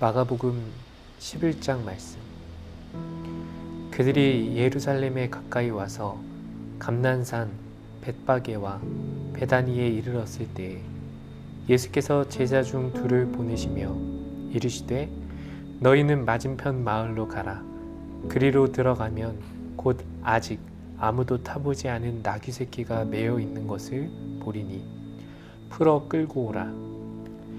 마가복음 11장 말씀. 그들이 예루살렘에 가까이 와서 감난산 벳바게와 베다니에 이르렀을 때에 예수께서 제자 중 둘을 보내시며 이르시되 너희는 맞은편 마을로 가라 그리로 들어가면 곧 아직 아무도 타보지 않은 나귀 새끼가 매어 있는 것을 보리니 풀어 끌고 오라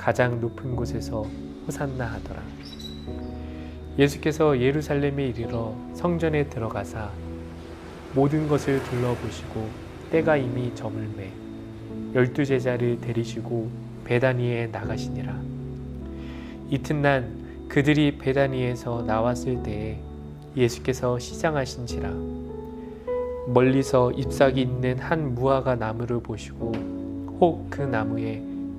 가장 높은 곳에서 호산나 하더라. 예수께서 예루살렘에 이르러 성전에 들어가사 모든 것을 둘러보시고 때가 이미 저물매 열두 제자를 데리시고 베다니에 나가시니라. 이튿날 그들이 베다니에서 나왔을 때에 예수께서 시장하신지라 멀리서 잎사귀 있는 한 무화과 나무를 보시고 혹 그 나무에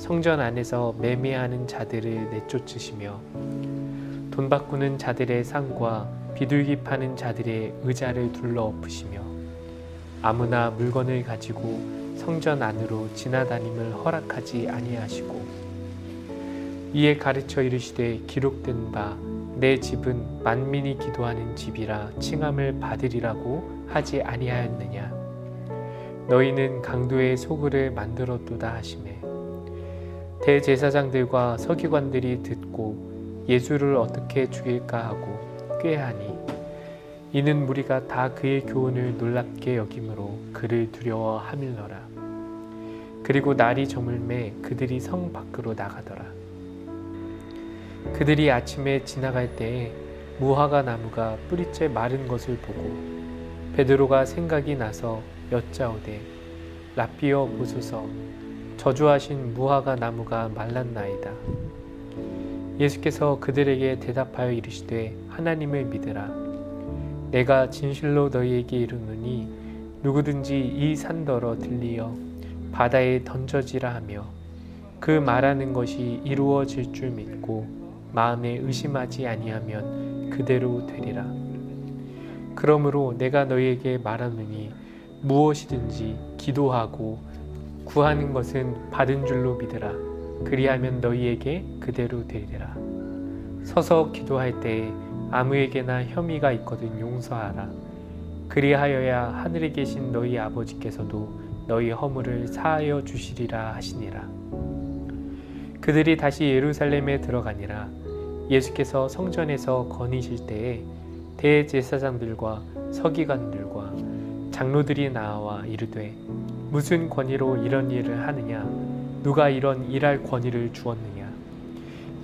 성전 안에서 매매하는 자들을 내쫓으시며 돈 바꾸는 자들의 상과 비둘기 파는 자들의 의자를 둘러 엎으시며 아무나 물건을 가지고 성전 안으로 지나다님을 허락하지 아니하시고 이에 가르쳐 이르시되 기록된 바 내 집은 만민이 기도하는 집이라 칭함을 받으리라고 하지 아니하였느냐? 너희는 강도의 소굴을 만들었도다 하시매 대제사장들과 서기관들이 듣고 예수를 어떻게 죽일까 하고 꾀하니 이는 무리가 다 그의 교훈을 놀랍게 여김으로 그를 두려워 하밀러라. 그리고 날이 저물매 그들이 성 밖으로 나가더라. 그들이 아침에 지나갈 때에 무화과 나무가 뿌리째 마른 것을 보고 베드로가 생각이 나서 여짜오되 라비어 보소서 저주하신 무화과 나무가 말랐나이다. 예수께서 그들에게 대답하여 이르시되 하나님을 믿으라. 내가 진실로 너희에게 이르노니 누구든지 이 산더러 들리어 바다에 던져지라 하며 그 말하는 것이 이루어질 줄 믿고 마음에 의심하지 아니하면 그대로 되리라. 그러므로 내가 너희에게 말하노니 무엇이든지 기도하고 구하는 것은 받은 줄로 믿으라. 그리하면 너희에게 그대로 되리라. 서서 기도할 때에 아무에게나 혐의가 있거든 용서하라. 그리하여야 하늘에 계신 너희 아버지께서도 너희 허물을 사하여 주시리라 하시니라. 그들이 다시 예루살렘에 들어가니라. 예수께서 성전에서 거니실 때에 대제사장들과 서기관들과 장로들이 나와 이르되 무슨 권위로 이런 일을 하느냐? 누가 이런 일할 권위를 주었느냐?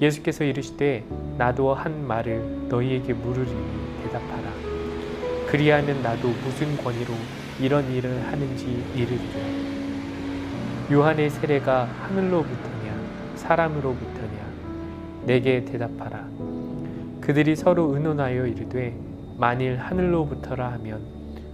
예수께서 이르시되 나도 한 말을 너희에게 물으리니 대답하라. 그리하면 나도 무슨 권위로 이런 일을 하는지 이르리라. 요한의 세례가 하늘로부터냐 사람으로부터냐 내게 대답하라. 그들이 서로 의논하여 이르되 만일 하늘로부터라 하면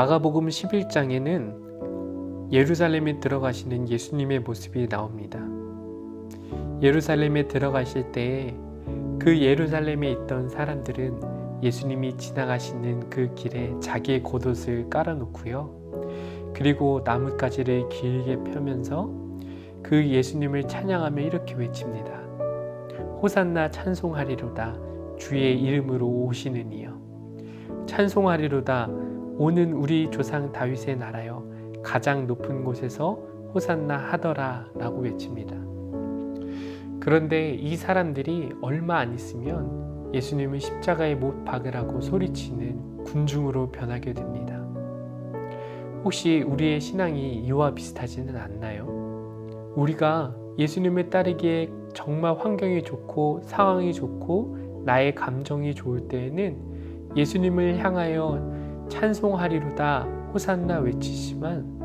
마가복음 11장에는 예루살렘에 들어가시는 예수님의 모습이 나옵니다. 예루살렘에 들어가실 때에 그 예루살렘에 있던 사람들은 예수님이 지나가시는 그 길에 자기의 겉옷을 깔아놓고요. 그리고 나뭇가지를 길게 펴면서 그 예수님을 찬양하며 이렇게 외칩니다. 호산나 찬송하리로다 주의 이름으로 오시는 이여. 찬송하리로다 오는 우리 조상 다윗의 나라여 가장 높은 곳에서 호산나 하더라 라고 외칩니다. 그런데 이 사람들이 얼마 안 있으면 예수님을 십자가에 못 박으라고 소리치는 군중으로 변하게 됩니다. 혹시 우리의 신앙이 이와 비슷하지는 않나요? 우리가 예수님을 따르기에 정말 환경이 좋고 상황이 좋고 나의 감정이 좋을 때에는 예수님을 향하여 찬송하리로다 호산나 외치지만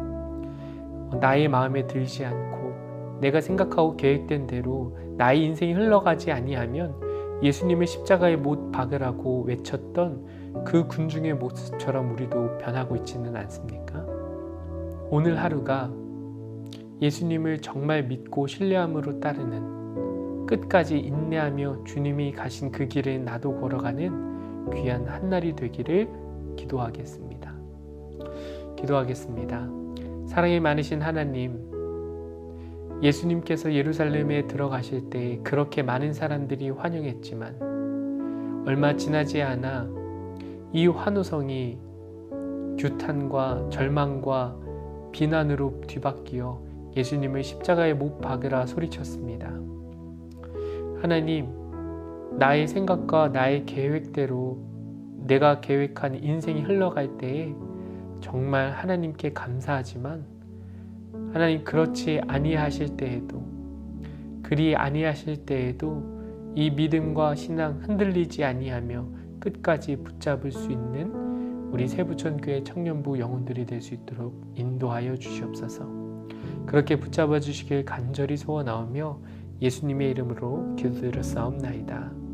나의 마음에 들지 않고 내가 생각하고 계획된 대로 나의 인생이 흘러가지 아니하면 예수님의 십자가에 못 박으라고 외쳤던 그 군중의 모습처럼 우리도 변하고 있지는 않습니까? 오늘 하루가 예수님을 정말 믿고 신뢰함으로 따르는 끝까지 인내하며 주님이 가신 그 길을 나도 걸어가는 귀한 한날이 되기를 기도하겠습니다. 기도하겠습니다. 사랑이 많으신 하나님, 예수님께서 예루살렘에 들어가실 때 그렇게 많은 사람들이 환영했지만 얼마 지나지 않아 이 환호성이 규탄과 절망과 비난으로 뒤바뀌어 예수님을 십자가에 못 박으라 소리쳤습니다. 하나님, 나의 생각과 나의 계획대로 내가 계획한 인생이 흘러갈 때에 정말 하나님께 감사하지만 하나님 그렇지 아니하실 때에도 그리 아니하실 때에도 이 믿음과 신앙 흔들리지 아니하며 끝까지 붙잡을 수 있는 우리 세부천교회 청년부 영혼들이 될 수 있도록 인도하여 주시옵소서. 그렇게 붙잡아 주시길 간절히 소원하오며 예수님의 이름으로 기도드렸사옵나이다.